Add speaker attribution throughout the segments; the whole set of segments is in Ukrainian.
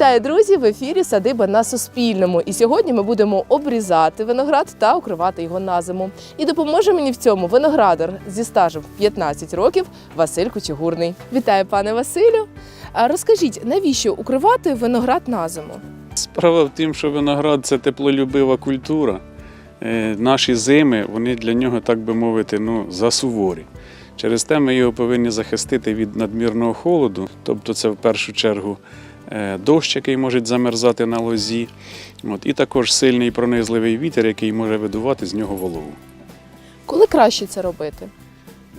Speaker 1: Вітаю, друзі! В ефірі Садиба на Суспільному. І сьогодні ми будемо обрізати виноград та укривати його на зиму. І допоможе мені в цьому виноградар зі стажем 15 років Василь Кучугурний. Вітаю, пане Василю. Розкажіть, навіщо укривати виноград на зиму?
Speaker 2: Справа в тім, що виноград це теплолюбива культура. Е, Наші зими, вони для нього, так би мовити, ну, засуворі. Через те ми його повинні захистити від надмірного холоду, тобто це в першу чергу дощ, який може замерзати на лозі, от, і також сильний пронизливий вітер, який може видувати з нього вологу.
Speaker 1: Коли краще це робити?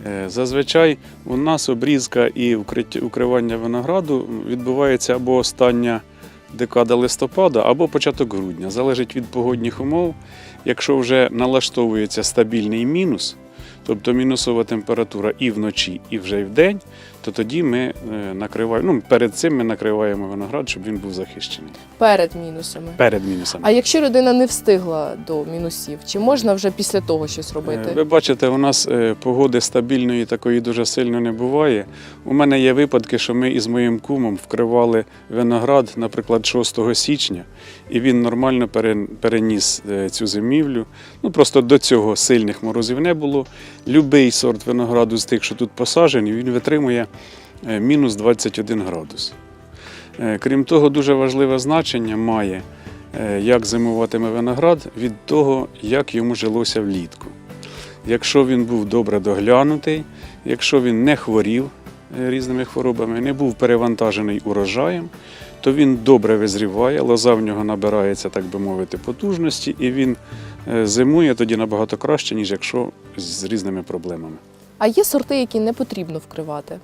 Speaker 2: Е, Зазвичай у нас обрізка і укривання винограду відбувається або остання декада листопада, або початок грудня. Залежить від погодних умов. Якщо вже налаштовується стабільний мінус, тобто мінусова температура і вночі, і вже й вдень, то тоді ми е, накриваємо. Ну, перед цим ми накриваємо виноград, щоб він був захищений.
Speaker 1: Перед мінусами.
Speaker 2: Перед мінусами.
Speaker 1: А якщо людина не встигла до мінусів, чи можна вже після того щось
Speaker 2: Е,
Speaker 1: робити?
Speaker 2: Ви бачите, у нас е, погоди стабільної такої дуже сильно не буває. У мене є випадки, що ми із моїм кумом вкривали виноград, наприклад, 6 січня, і він нормально переніс цю зимівлю. Ну просто до цього сильних морозів не було. Любий сорт винограду з тих, що тут посаджені, він витримує е, мінус 21 градус. Е, Крім того, дуже важливе значення має, е, як зимуватиме виноград від того, як йому жилося влітку. Якщо він був добре доглянутий, якщо він не хворів різними хворобами, не був перевантажений урожаєм, то він добре визріває, лоза в нього набирається, так би мовити, потужності, і він е, зимує тоді набагато краще, ніж якщо з різними проблемами.
Speaker 1: А є сорти, які не потрібно вкривати?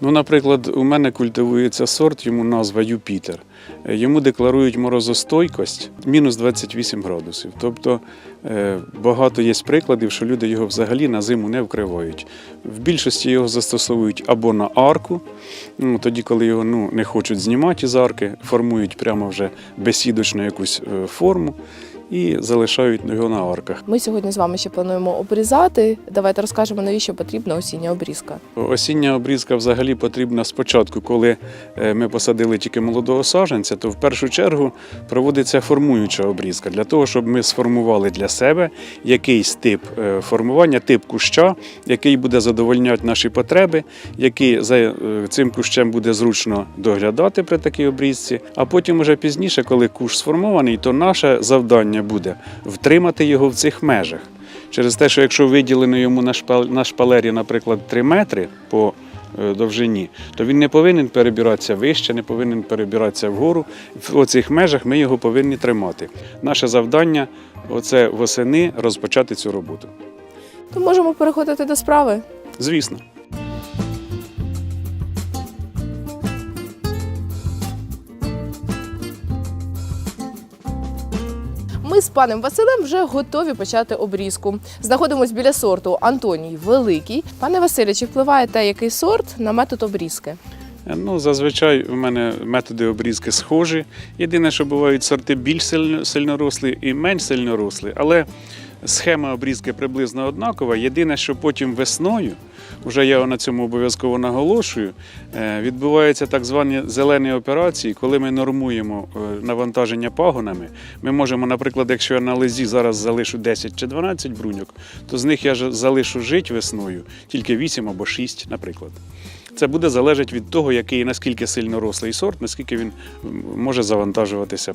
Speaker 2: Ну, наприклад, у мене культивується сорт, йому назва Юпітер. Е, Йому декларують морозостойкость мінус 28 градусів. Тобто е, багато є прикладів, що люди його взагалі на зиму не вкривають. В більшості його застосовують або на арку, ну, тоді, коли його ну, не хочуть знімати із арки, формують прямо вже безсідочну якусь е, форму і залишають його на арках.
Speaker 1: Ми сьогодні з вами ще плануємо обрізати. Давайте розкажемо, навіщо потрібна осіння обрізка.
Speaker 2: Осіння обрізка взагалі потрібна спочатку, коли е, ми посадили тільки молодого саджанця, то в першу чергу проводиться формуюча обрізка для того, щоб ми сформували для себе якийсь тип е, формування, тип куща, який буде задовольняти наші потреби, який за е, цим кущем буде зручно доглядати при такій обрізці. А потім, уже пізніше, коли кущ сформований, то наше завдання буде втримати його в цих межах. Через те, що якщо виділено йому на шпалері, наприклад, 3 метри по е, довжині, то він не повинен перебиратися вище, не повинен перебиратися вгору. В оцих межах ми його повинні тримати. Наше завдання оце восени розпочати цю роботу.
Speaker 1: То можемо переходити до справи.
Speaker 2: Звісно.
Speaker 1: Ми з паном Василем вже готові почати обрізку. Знаходимось біля сорту Антоній Великий. Пане Василю, чи впливає те, який сорт на метод обрізки?
Speaker 2: Е, Ну, зазвичай у мене методи обрізки схожі. Єдине, що бувають сорти більш сильно- сильнорослі і менш сильнорослі, але схема обрізки приблизно однакова. Єдине, що потім весною, вже я на цьому обов'язково наголошую, е, відбуваються так звані зелені операції, коли ми нормуємо е, навантаження пагонами. Ми можемо, наприклад, якщо я на лезі зараз залишу 10 чи 12 бруньок, то з них я ж залишу жить весною тільки 8 або 6, наприклад. Це буде залежати від того, який наскільки сильно рослий сорт, наскільки він може завантажуватися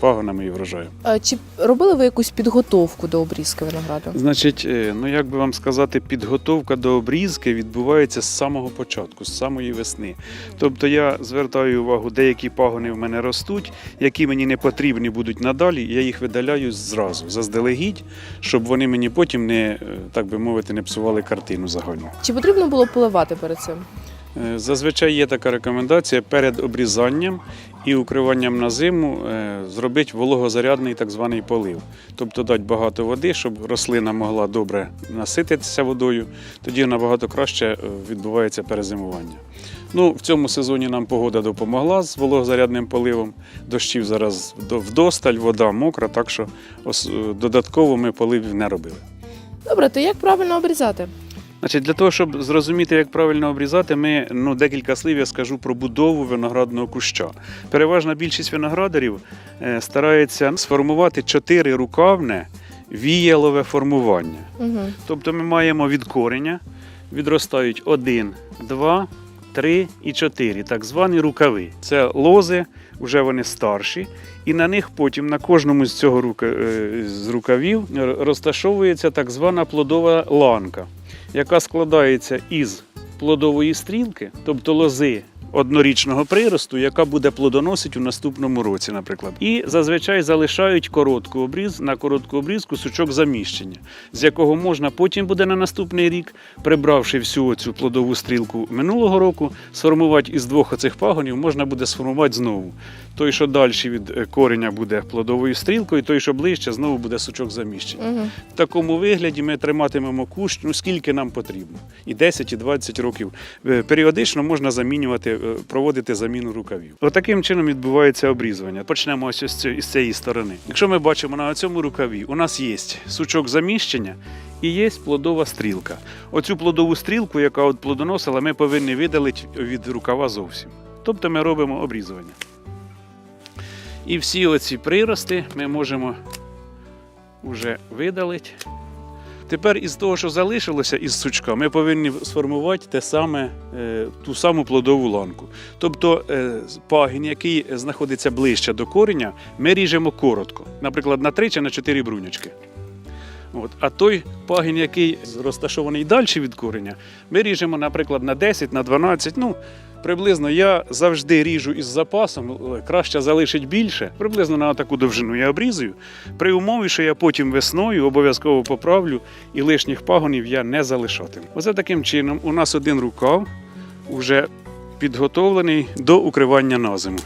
Speaker 2: пагонами і врожаєм.
Speaker 1: Е, Чи робили ви якусь підготовку до обрізки винограду?
Speaker 2: Значить, е, ну як би вам сказати, підготовка до обрізки відбувається з самого початку, з самої весни. Тобто я звертаю увагу, деякі пагони в мене ростуть, які мені не потрібні будуть надалі, я їх видаляю зразу, заздалегідь, щоб вони мені потім не, е, так би мовити, не псували картину загальну.
Speaker 1: Чи потрібно було поливати перед цим?
Speaker 2: Е, Зазвичай є така рекомендація перед обрізанням і укриванням на зиму е, зробити вологозарядний так званий полив. Тобто дати багато води, щоб рослина могла добре насититися водою, тоді набагато краще е, відбувається перезимування. Ну, в цьому сезоні нам погода допомогла з вологозарядним поливом. Дощів зараз до- вдосталь, вода мокра, так що додатково ми поливів не робили.
Speaker 1: Добре, то як правильно обрізати?
Speaker 2: Значить, для того, щоб зрозуміти, як правильно обрізати, ми ну, декілька слів я скажу про будову виноградного куща. Переважна більшість виноградарів е, старається сформувати чотири рукавне віялове формування.
Speaker 1: Угу.
Speaker 2: Тобто ми маємо від кореня, відростають один, два, три і чотири, так звані рукави. Це лози, вже вони старші, і на них потім на кожному з цього рука- е, з рукавів розташовується так звана плодова ланка, яка складається із плодової стрілки, тобто лози. Однорічного приросту, яка буде плодоносити у наступному році, наприклад, і зазвичай залишають коротку обріз на коротку обрізку сучок заміщення, з якого можна потім буде на наступний рік, прибравши всю цю плодову стрілку минулого року, сформувати із двох оцих пагонів, можна буде сформувати знову. Той, що далі від е, кореня буде плодовою стрілкою, той, що ближче, знову буде сучок заміщення.
Speaker 1: Угу.
Speaker 2: В такому вигляді ми триматимемо кущ, ну скільки нам потрібно. І 10, і 20 років. Е, Періодично можна замінювати, проводити заміну рукавів. Отаким чином відбувається обрізування. Почнемо ось із цієї сторони. Якщо ми бачимо на цьому рукаві, у нас є сучок заміщення. І є плодова стрілка. Оцю плодову стрілку, яка от плодоносила, ми повинні видалити від рукава зовсім. Тобто ми робимо обрізування. І всі оці прирости ми можемо вже видалити. Тепер із того, що залишилося із сучка, ми повинні сформувати те саме, е, ту саму плодову ланку. Тобто е, пагін, який знаходиться ближче до кореня, ми ріжемо коротко, наприклад, на 3 чи на 4 брунячки. От. А той пагін, який розташований далі від кореня, ми ріжемо, наприклад, на 10, на 12. Ну, приблизно я завжди ріжу із запасом, краще залишить більше. Приблизно на таку довжину я обрізую. При умові, що я потім весною обов'язково поправлю і лишніх пагонів я не залишатиму. Оце таким чином у нас один рукав вже підготовлений до укривання на зиму.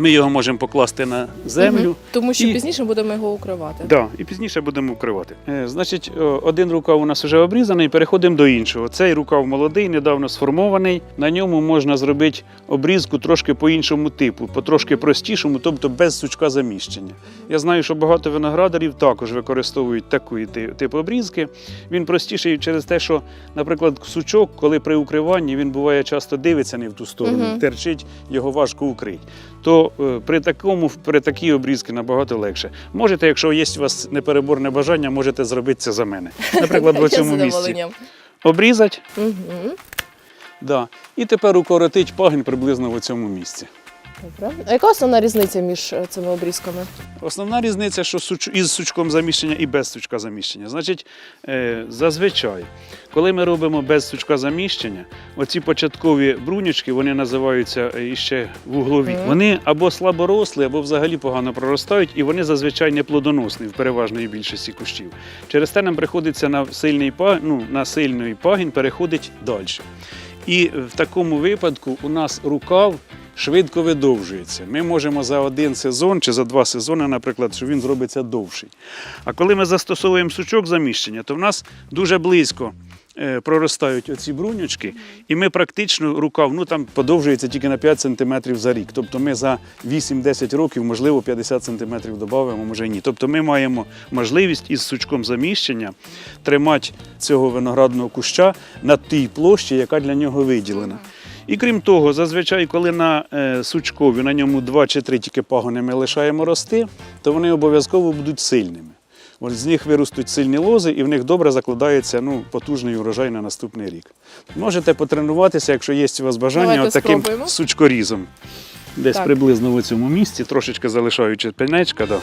Speaker 2: Ми його можемо покласти на землю.
Speaker 1: Мгм. Тому що
Speaker 2: І-
Speaker 1: пізніше будемо його укривати.
Speaker 2: Да, і пізніше будемо вкривати. Е, Значить, один рукав у нас вже обрізаний, переходимо до іншого. Цей рукав молодий, недавно сформований. На ньому можна зробити обрізку трошки по іншому типу, по трошки простішому, тобто без сучка заміщення. Я знаю, що багато виноградарів також використовують такий тип обрізки. Він простіший через те, що, наприклад, сучок, коли при укриванні він буває часто дивиться не в ту сторону,
Speaker 1: Мгм.
Speaker 2: терчить, його важко укрити. То е, при такому при такій обрізці набагато легше. Можете, якщо є у вас непереборне бажання, можете зробити це за мене. Наприклад, в цьому місці. Обрізати,
Speaker 1: Угу.
Speaker 2: да. і тепер укоротить пагін приблизно в цьому місці.
Speaker 1: Добре. А яка основна різниця між е, цими обрізками?
Speaker 2: Основна різниця, що із сучком заміщення і без сучка заміщення. Значить, е, зазвичай, коли ми робимо без сучка заміщення, оці початкові брунючки, вони називаються е, іще вуглові.
Speaker 1: Мгм.
Speaker 2: Вони або слаборослі, або взагалі погано проростають, і вони зазвичай не плодоносні в переважної більшості кущів. Через те нам приходиться на сильний ну, на сильний пагін переходить далі. І в такому випадку у нас рукав швидко видовжується. Ми можемо за один сезон чи за два сезони, наприклад, що він зробиться довший. А коли ми застосовуємо сучок заміщення, то в нас дуже близько е, проростають оці брунючки, і ми практично рукав ну, там подовжується тільки на 5 см за рік. Тобто ми за 8-10 років, можливо, 50 см додамо, може ні. Тобто ми маємо можливість із сучком заміщення тримати цього виноградного куща на тій площі, яка для нього виділена. І крім того, зазвичай, коли на е, сучкові на ньому два чи три тільки пагони ми лишаємо рости, то вони обов'язково будуть сильними. От з них виростуть сильні лози, і в них добре закладається ну, потужний урожай на наступний рік. Можете потренуватися, якщо є у вас бажання, от таким
Speaker 1: спробуємо.
Speaker 2: сучкорізом. Десь
Speaker 1: Так.
Speaker 2: приблизно в цьому місці, трошечки залишаючи пенечка. Да.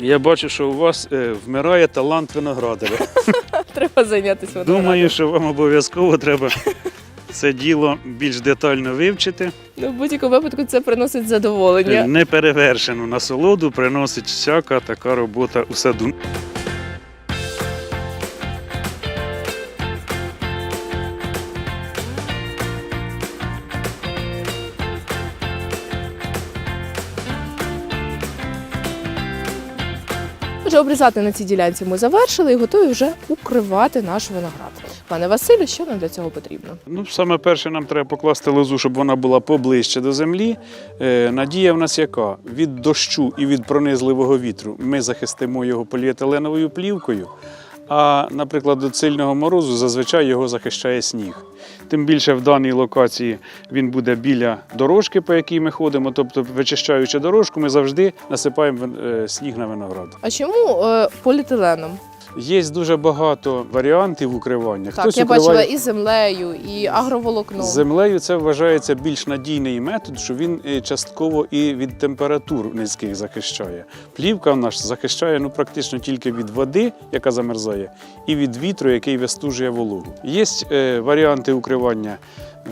Speaker 2: Я бачу, що у вас е, вмирає талант виноградаря.
Speaker 1: Треба зайнятися водоградом.
Speaker 2: Думаю, що вам обов'язково треба це діло більш детально вивчити.
Speaker 1: Ну, в будь-якому випадку це приносить задоволення.
Speaker 2: Неперевершену насолоду приносить всяка така робота у саду.
Speaker 1: Отже, обрізати на цій ділянці ми завершили і готові вже укривати наш виноград. Пане Василю, що нам для цього потрібно?
Speaker 2: Ну, саме перше, нам треба покласти лозу, щоб вона була поближче до землі. Е, надія в нас яка? Від дощу і від пронизливого вітру ми захистимо його поліетиленовою плівкою. А, наприклад, від сильного морозу зазвичай його захищає сніг. Тим більше в даній локації він буде біля дорожки, по якій ми ходимо. Тобто, вичищаючи дорожку, ми завжди насипаємо е, сніг на виноград.
Speaker 1: А чому е, поліетиленом?
Speaker 2: Є дуже багато варіантів укривання.
Speaker 1: Так, я бачила і землею, і агроволокном.
Speaker 2: Землею це вважається більш надійний метод, що він е, частково і від температур низьких захищає. Плівка нас захищає ну, практично тільки від води, яка замерзає, і від вітру, який вистужує вологу. Є е, варіанти укривання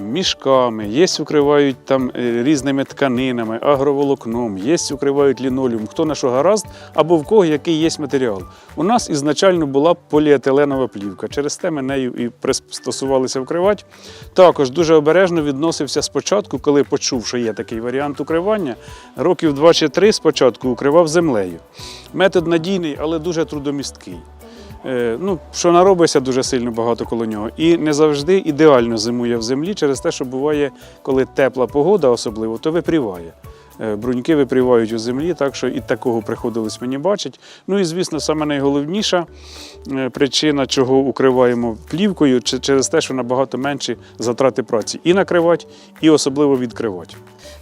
Speaker 2: мішками, є укривають там е, різними тканинами, агроволокном, є укривають лінолеум, хто на що гаразд, або в кого який є матеріал. У нас ізначально була поліетиленова плівка. Через те ми нею і пристосувалися вкривати. Також дуже обережно відносився спочатку, коли почув, що є такий варіант укривання. Років два чи три спочатку укривав землею. Метод надійний, але дуже трудомісткий. Е, Ну, що наробиться дуже сильно багато коло нього. І не завжди ідеально зимує в землі через те, що буває, коли тепла погода особливо, то випріває. Е, Бруньки випрівають у землі, так що і такого приходилось мені бачити. Ну і звісно, саме найголовніша е, причина, чого укриваємо плівкою, через те, що набагато менші затрати праці і накривати, і особливо відкривати.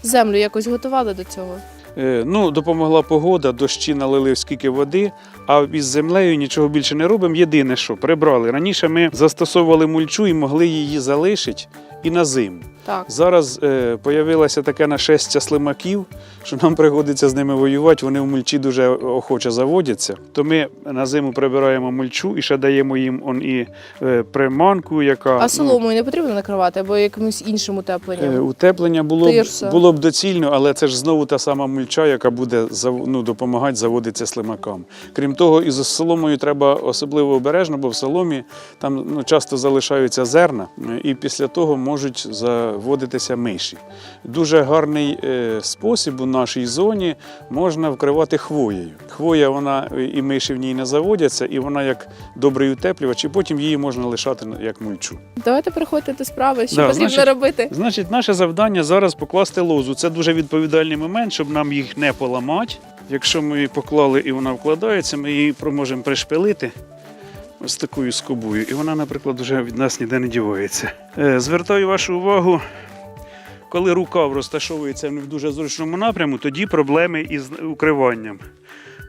Speaker 1: Землю якось готували до цього.
Speaker 2: Е, Ну, допомогла погода, дощі налили скільки води, а із землею нічого більше не робимо. Єдине, що прибрали. Раніше ми застосовували мульчу і могли її залишити і на зиму.
Speaker 1: Так.
Speaker 2: Зараз е, появилося таке нашестя слимаків, що нам приходиться з ними воювати. Вони в мульчі дуже охоче заводяться. То ми на зиму прибираємо мульчу і ще даємо їм он і е, приманку, яка
Speaker 1: А
Speaker 2: ну,
Speaker 1: соломою не потрібно накривати або якимось іншим
Speaker 2: Е,
Speaker 1: утепленням?
Speaker 2: Утеплення було б,
Speaker 1: Тирса.
Speaker 2: було б доцільно, але це ж знову та сама мульча, яка буде зав- ну, допомагати заводитися слимакам. Крім того, із соломою треба особливо обережно, бо в соломі там ну, часто залишаються зерна, е, і після того можуть заводитися миші. Дуже гарний е, спосіб у нашій зоні можна вкривати хвоєю. Хвоя, вона е, і миші в ній не заводяться, і вона як добрий утеплювач, і потім її можна лишати як мульчу.
Speaker 1: Давайте переходьте до справи, що
Speaker 2: Да,
Speaker 1: потрібно
Speaker 2: значить-
Speaker 1: робити.
Speaker 2: Значить, наше завдання зараз покласти лозу. Це дуже відповідальний момент, щоб нам їх не поламати. Якщо ми її поклали і вона вкладається, ми її можемо пришпилити ось такою скобою. І вона, наприклад, вже від нас ніде не дівається. Е, Звертаю вашу увагу, коли рукав розташовується в дуже зручному напряму, тоді проблеми із укриванням.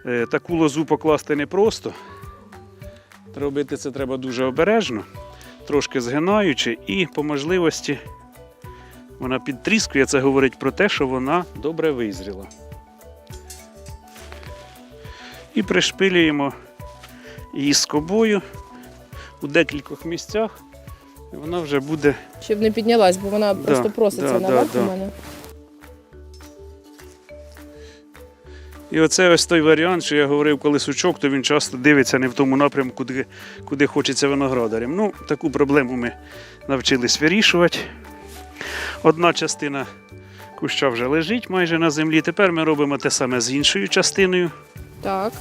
Speaker 2: Е, Таку лозу покласти непросто. Робити це треба дуже обережно, трошки згинаючи і по можливості вона підтріскує, це говорить про те, що вона добре визріла. І пришпилюємо її скобою у декількох місцях. І вона вже буде.
Speaker 1: Щоб не піднялась, бо вона
Speaker 2: Да,
Speaker 1: просто проситься
Speaker 2: да,
Speaker 1: наверх
Speaker 2: да,
Speaker 1: у мене.
Speaker 2: І оце ось той варіант, що я говорив, коли сучок, то він часто дивиться не в тому напрямку, куди, куди хочеться виноградарям. Ну, таку проблему ми навчились вирішувати. Одна частина куща вже лежить майже на землі. Тепер ми робимо те саме з іншою частиною.
Speaker 1: Так.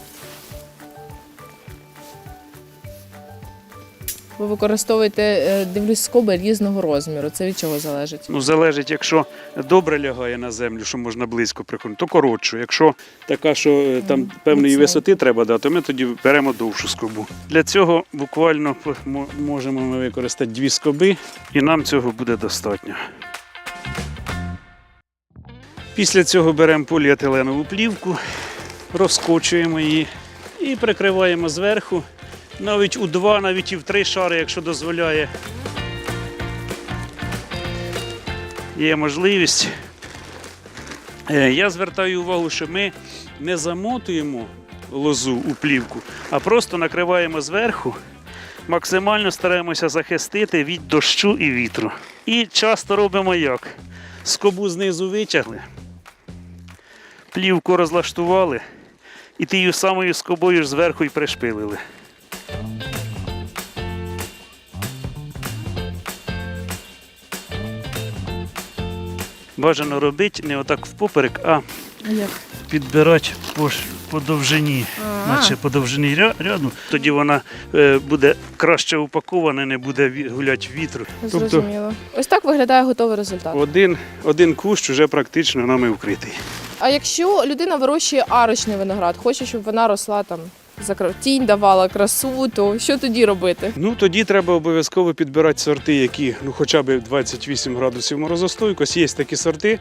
Speaker 1: Ви використовуєте, е, дивлюсь, скоби різного розміру. Це від чого залежить?
Speaker 2: Ну, залежить, якщо добре лягає на землю, що можна близько приходити, то коротшу. Якщо така, що е, там певної
Speaker 1: міцна.
Speaker 2: висоти треба дати, то ми тоді беремо довшу скобу. Для цього буквально можемо ми використати дві скоби, і нам цього буде достатньо. Після цього беремо поліетиленову плівку, розкочуємо її і прикриваємо зверху. Навіть у два, навіть і в три шари, якщо дозволяє є можливість. Е, Я звертаю увагу, що ми не замотуємо лозу у плівку, а просто накриваємо зверху, максимально стараємося захистити від дощу і вітру. І часто робимо як? Скобу знизу витягли, плівку розлаштували і тією самою скобою ж зверху і пришпилили. Бажано робити не отак впоперек, а
Speaker 1: Як?
Speaker 2: підбирати по, по довжині, наче по довжині ря- ряду. Тоді вона е, буде краще упакована, не буде ві- гуляти вітру. Тобто
Speaker 1: Зрозуміло. Ось так виглядає готовий результат.
Speaker 2: один, один кущ вже практично нами вкритий.
Speaker 1: А якщо людина вирощує арочний виноград, хоче, щоб вона росла там тінь давала красу, то що тоді робити?
Speaker 2: Ну тоді треба обов'язково підбирати сорти, які ну хоча б 28 градусів морозостойкость. Є такі сорти.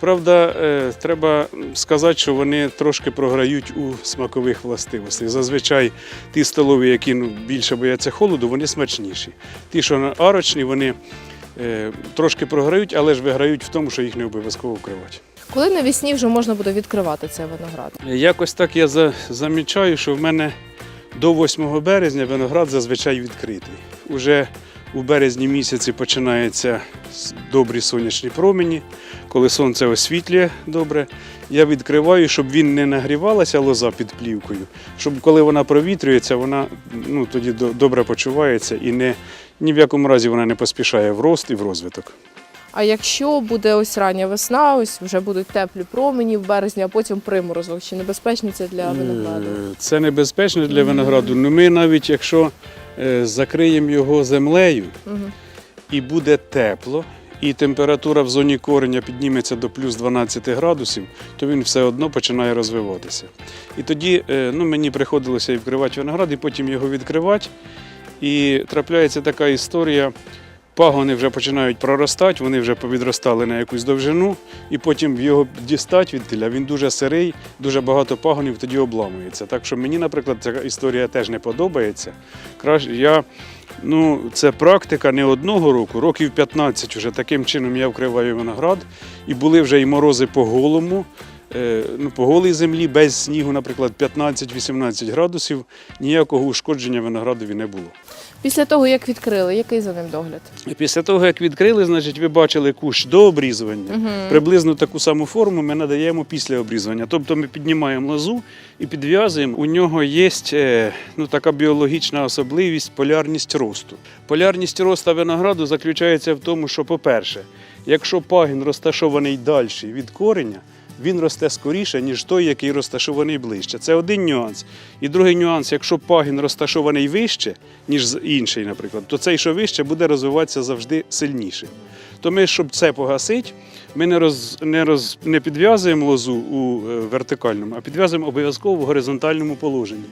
Speaker 2: Правда, е, треба сказати, що вони трошки програють у смакових властивостях. Зазвичай ті столові, які ну, більше бояться холоду, вони смачніші. Ті, що арочні, вони е, трошки програють, але ж виграють в тому, що їх не обов'язково вкривати.
Speaker 1: Коли навесні вже можна буде відкривати цей виноград?
Speaker 2: Якось так я за- замічаю, що в мене до 8 березня виноград зазвичай відкритий. Уже у березні місяці починаються добрі сонячні промені, коли сонце освітлює добре. Я відкриваю, щоб він не нагрівалася лоза під плівкою, щоб коли вона провітрюється, вона ну, тоді добре почувається і не, ні в якому разі вона не поспішає в рост і в розвиток.
Speaker 1: А якщо буде ось рання весна, ось вже будуть теплі промені в березні, а потім приморозок, чи небезпечно це для винограду?
Speaker 2: Це небезпечно для винограду. Ну ми навіть якщо е, закриємо його землею і буде тепло, і температура в зоні кореня підніметься до плюс 12 градусів, то він все одно починає розвиватися. І тоді е, ну, мені приходилося і вкривати виноград, і потім його відкривати. І трапляється така історія. Пагони вже починають проростати, вони вже повідростали на якусь довжину, і потім його дістати від тіля. Він дуже сирий, дуже багато пагонів тоді обламується. Так що мені, наприклад, ця історія теж не подобається. Я, ну, це практика не одного року, років 15 вже таким чином я вкриваю виноград. І були вже і морози по голому, е, ну, по голій землі, без снігу, наприклад, 15-18 градусів, ніякого ушкодження виноградові не було.
Speaker 1: Після того, як відкрили, який за ним догляд?
Speaker 2: Після того, як відкрили, значить, ви бачили кущ до обрізування.
Speaker 1: Угу.
Speaker 2: Приблизно таку саму форму ми надаємо після обрізування. Тобто ми піднімаємо лозу і підв'язуємо. У нього є е, ну, така біологічна особливість полярність росту. Полярність росту винограду заключається в тому, що, по-перше, якщо пагін розташований далі від кореня, він росте скоріше, ніж той, який розташований ближче. Це один нюанс. І другий нюанс, якщо пагін розташований вище, ніж інший, наприклад, то цей, що вище, буде розвиватися завжди сильніше. То ми, щоб це погасити, ми не, роз, не, роз, не підв'язуємо лозу у е, вертикальному, а підв'язуємо обов'язково в горизонтальному положенні.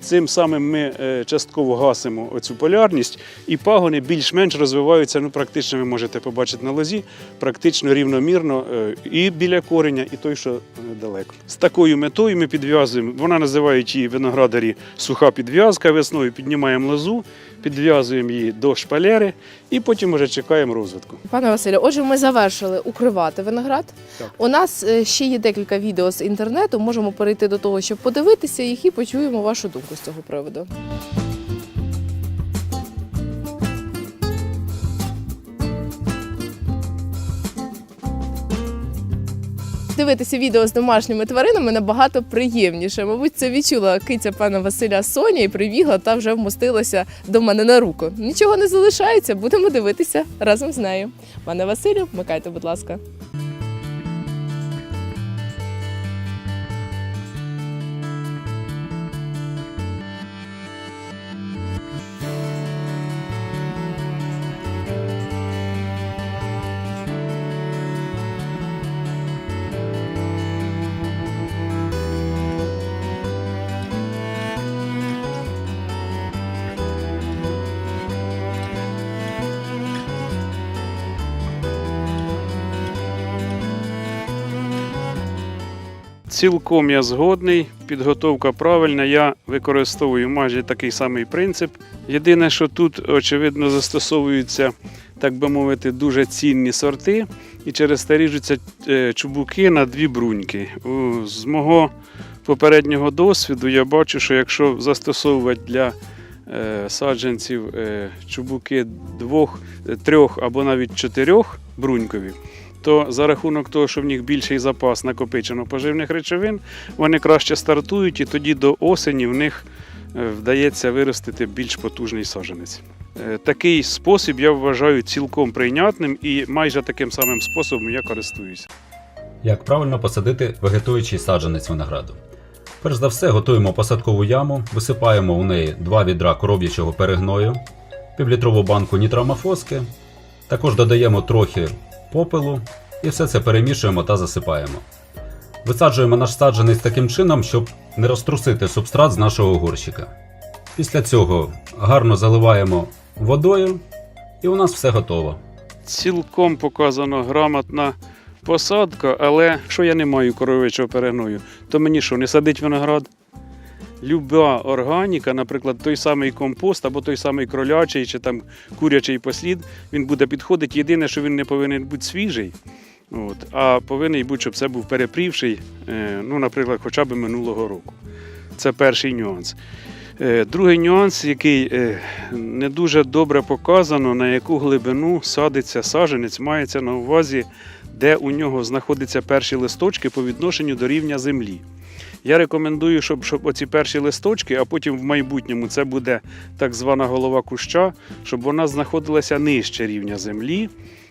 Speaker 2: Цим самим ми е, частково гасимо оцю полярність, і пагони більш-менш розвиваються, ну практично ви можете побачити на лозі, практично рівномірно е, і біля кореня, і той, що е, далеко. З такою метою ми підв'язуємо, вона називають її виноградарі суха підв'язка, весною піднімаємо лозу, підв'язуємо її до шпалери і потім вже чекаємо розвитку.
Speaker 1: Пане Василю, отже, ми завершили укривати виноград.
Speaker 2: Так.
Speaker 1: У нас е, ще є декілька відео з інтернету. Можемо перейти до того, щоб подивитися їх і почуємо вашу думку з цього приводу. Дивитися відео з домашніми тваринами набагато приємніше. Мабуть, це відчула киця пана Василя Соня і прибігла та вже вмостилася до мене на руку. Нічого не залишається, будемо дивитися разом з нею. Пане Василю, вмикайте, будь ласка.
Speaker 2: Цілком я згодний, підготовка правильна. Я використовую майже такий самий принцип. Єдине, що тут, очевидно, застосовуються, так би мовити, дуже цінні сорти, і через те ріжуться е, чубуки на дві бруньки. З мого попереднього досвіду я бачу, що якщо застосовувати для е, саджанців е, чубуки двох, трьох або навіть чотирьох брунькові, то за рахунок того, що в них більший запас накопичено поживних речовин, вони краще стартують, і тоді до осені в них е, вдається виростити більш потужний саджанець. Е, Такий спосіб я вважаю цілком прийнятним і майже таким самим способом я користуюся.
Speaker 3: Як правильно посадити вегетуючий саджанець винограду? Перш за все, готуємо посадкову яму, висипаємо у неї 2 відра короб'ячого перегною, півлітрову банку нітрамофоски, також додаємо трохи попелу і все це перемішуємо та засипаємо. Висаджуємо наш саджанець таким чином, щоб не розтрусити субстрат з нашого горщика. Після цього гарно заливаємо водою, і у нас все готово.
Speaker 2: Цілком показано грамотна посадка, але якщо я не маю коровичого перегною, то мені що, не садить виноград? Люба органіка, наприклад, той самий компост або той самий кролячий чи там курячий послід, він буде підходити. Єдине, що він не повинен бути свіжий, от, а повинен бути, щоб це був перепрівший, е, ну, наприклад, хоча б минулого року. Це перший нюанс. Е, Другий нюанс, який е, не дуже добре показано, на яку глибину садиться саджанець, мається на увазі, де у нього знаходяться перші листочки по відношенню до рівня землі. Я рекомендую, щоб, щоб оці перші листочки, а потім в майбутньому це буде так звана голова куща, щоб вона знаходилася нижче рівня землі,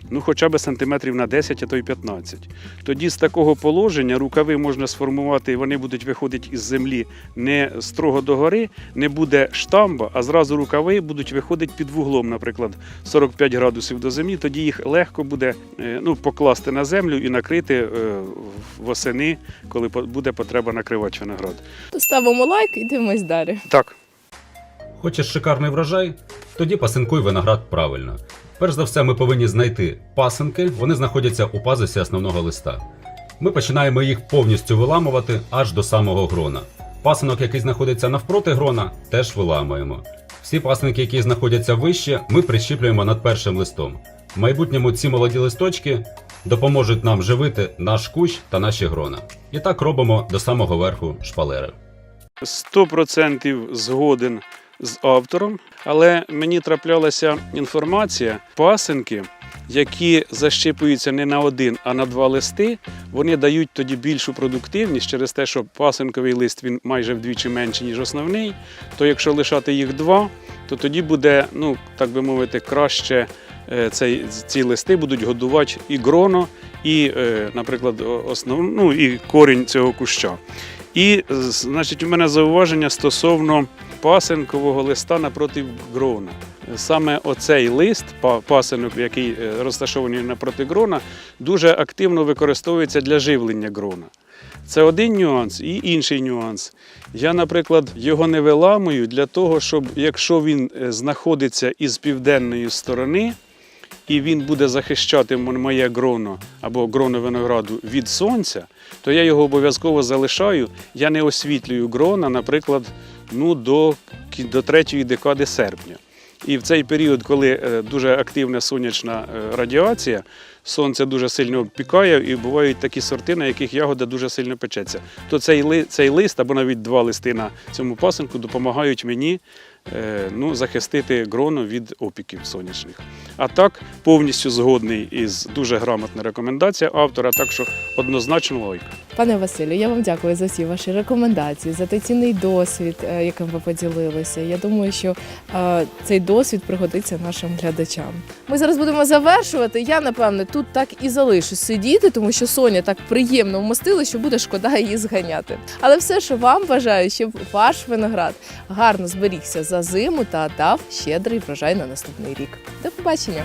Speaker 2: ну хоча б сантиметрів на 10, а то й 15. Тоді з такого положення рукави можна сформувати, і вони будуть виходити із землі не строго догори, не буде штамба, а зразу рукави будуть виходити під вуглом, наприклад, 45 градусів до землі. Тоді їх легко буде е, ну, покласти на землю і накрити е, восени, коли буде потреба накривати виноград.
Speaker 1: Ставимо лайк і дивимось далі.
Speaker 2: Так.
Speaker 3: Хочеш шикарний врожай? Тоді пасинкуй виноград правильно. Перш за все, ми повинні знайти пасинки, вони знаходяться у пазусі основного листа. Ми починаємо їх повністю виламувати аж до самого грона. Пасинок, який знаходиться навпроти грона, теж виламуємо. Всі пасинки, які знаходяться вище, ми прищіплюємо над першим листом. В майбутньому ці молоді листочки допоможуть нам живити наш кущ та наші грона. І так робимо до самого верху шпалери.
Speaker 2: 100% згоден з автором, але мені траплялася інформація, пасинки, які защипуються не на один, а на два листи, вони дають тоді більшу продуктивність через те, що пасинковий лист він майже вдвічі менший, ніж основний. То якщо лишати їх два, то тоді буде, ну так би мовити, краще е, цей, ці листи будуть годувати і гроно, і, е, наприклад, о- основ, ну, і корінь цього куща. І, значить, у мене зауваження стосовно пасинкового листа напроти грона. Саме оцей лист, па- пасинок, який е, розташований напроти грона, дуже активно використовується для живлення грона. Це один нюанс і інший нюанс. Я, наприклад, його не виламую для того, щоб якщо він е, знаходиться із південної сторони, і він буде захищати моє гроно або гроно винограду від сонця, то я його обов'язково залишаю. Я не освітлюю грона, наприклад, ну, до, до третьої декади серпня. І в цей період, коли е, дуже активна сонячна е, радіація, сонце дуже сильно обпікає, і бувають такі сорти, на яких ягода дуже сильно печеться. То цей, цей лист або навіть два листи на цьому пасинку допомагають мені ну, захистити гроно від опіків сонячних. А так, повністю згодний із дуже грамотна рекомендація автора, так що однозначно лайк.
Speaker 1: Пане Василю, я вам дякую за всі ваші рекомендації, за той цінний досвід, е, яким ви поділилися. Я думаю, що е, цей досвід пригодиться нашим глядачам. Ми зараз будемо завершувати. Я напевне тут так і залишусь сидіти, тому що Соня так приємно вмостила, що буде шкода її зганяти. Але все, що вам бажаю, щоб ваш виноград гарно зберігся за зиму та дав щедрий врожай на наступний рік. До побачення!